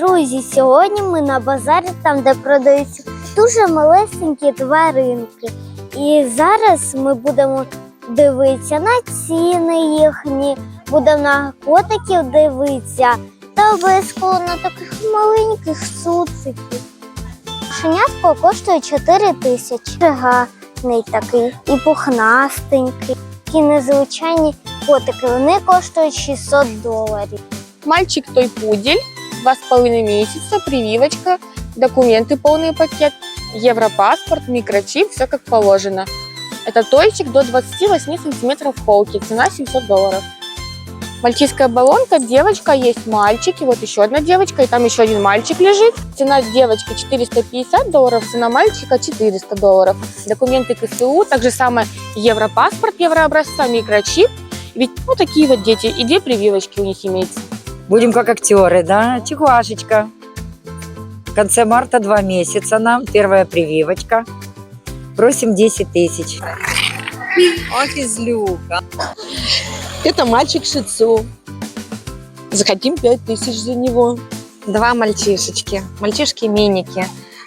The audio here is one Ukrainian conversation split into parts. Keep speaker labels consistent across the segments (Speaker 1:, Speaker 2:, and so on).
Speaker 1: Друзі, сьогодні ми на базарі, там, де продаються дуже малесенькі тваринки. І зараз ми будемо дивитися на ціни їхні, будемо на котиків дивитися та обов'язково на таких маленьких суциків. Шенятко коштує 4 тисячі. Гарний такий і пухнастенький. Такі незвичайні котики. Вони коштують 600 доларів.
Speaker 2: Мальчик той пудель, два с половиной месяца, прививочка, документы полный пакет, европаспорт, микрочип, все как положено. Это тойчик до 28 сантиметров холки, цена 700 долларов. Мальчишская баллонка, девочка, есть мальчик, и вот еще одна девочка, и там еще один мальчик лежит. Цена девочки 450 долларов, цена мальчика 400 долларов. Документы КСУ, также самое европаспорт еврообразца, микрочип. Ведь ну такие вот дети, и две прививочки у них имеется.
Speaker 3: Будем как актеры, да? Чихуашечка. В конце марта два месяца нам. Первая прививочка. Просим 10 тысяч. О, кизлюка.
Speaker 4: Это мальчик Шицу. Захотим 5000 за него.
Speaker 5: Два мальчишечки, мальчишки-миники.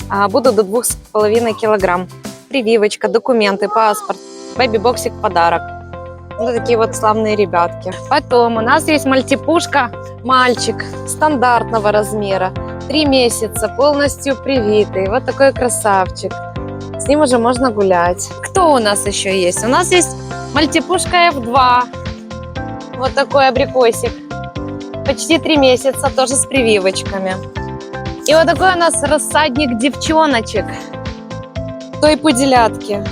Speaker 5: А, Буду до двух с половиной килограмм. Прививочка, документы, паспорт, бэби-боксик подарок. Вот такие вот славные ребятки. Потом у нас есть мальтипушка, мальчик стандартного размера. Три месяца, полностью привитый. Вот такой красавчик. С ним уже можно гулять. Кто у нас еще есть? У нас есть мальтипушка F2. Вот такой абрикосик почти три месяца, тоже с прививочками. И вот такой у нас рассадник девчоночек. Той пуделятки.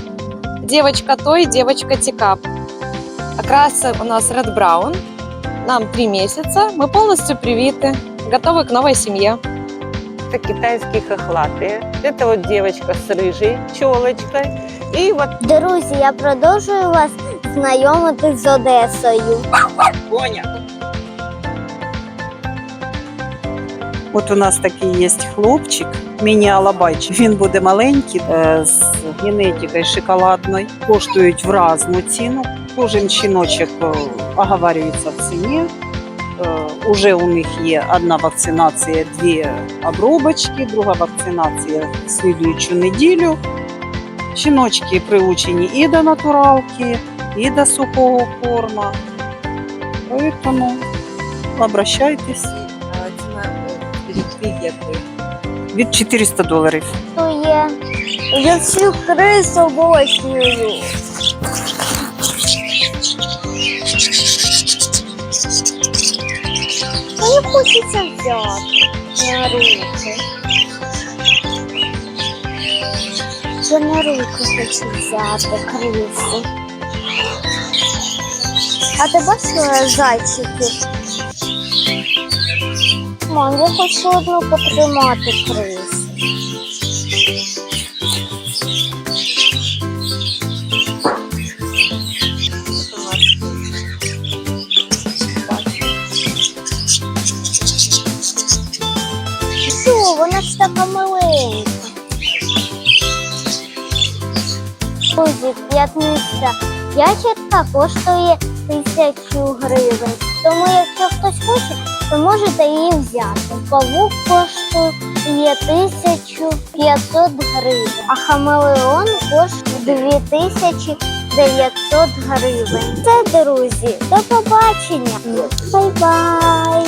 Speaker 5: Девочка той, девочка тикап. Окрас у нас Red Brown. Нам три месяца. Мы полностью привиты. Готовы к новой семье.
Speaker 6: Это китайские хохлатые. Это вот девочка с рыжей челочкой. И вот
Speaker 1: Друзі, я продовжую вас знайомити з Одесою.
Speaker 7: От у нас такий є хлопчик, міні-алабайчик. Він буде маленький, е, з генетикою шоколадною. Коштують в разну ціну. Кожен щіночок е, оговарюється в ціні. Е, Уже у них є одна вакцинація, дві обробочки, друга вакцинація в слідуючу неділю. Щіночки приучені і до натуралки, і до сухого корма. Тому обращайтесь. Від 400 доларів.
Speaker 1: То є. Я всю крису обоснюю. Хочеться взяти на руки. Я на руки хочу взяти крису. А ти бачила зайчиків? Мам, я хочу одну потримати крису. Вона ж така маленька. Друзі, п'ятниця. Ячерка коштує тисячу гривень. Тому якщо хтось хоче, то можете її взяти. Павук коштує 1500 гривень, а хамелеон коштує 2900 гривень. Це, друзі, до побачення. Бай-бай!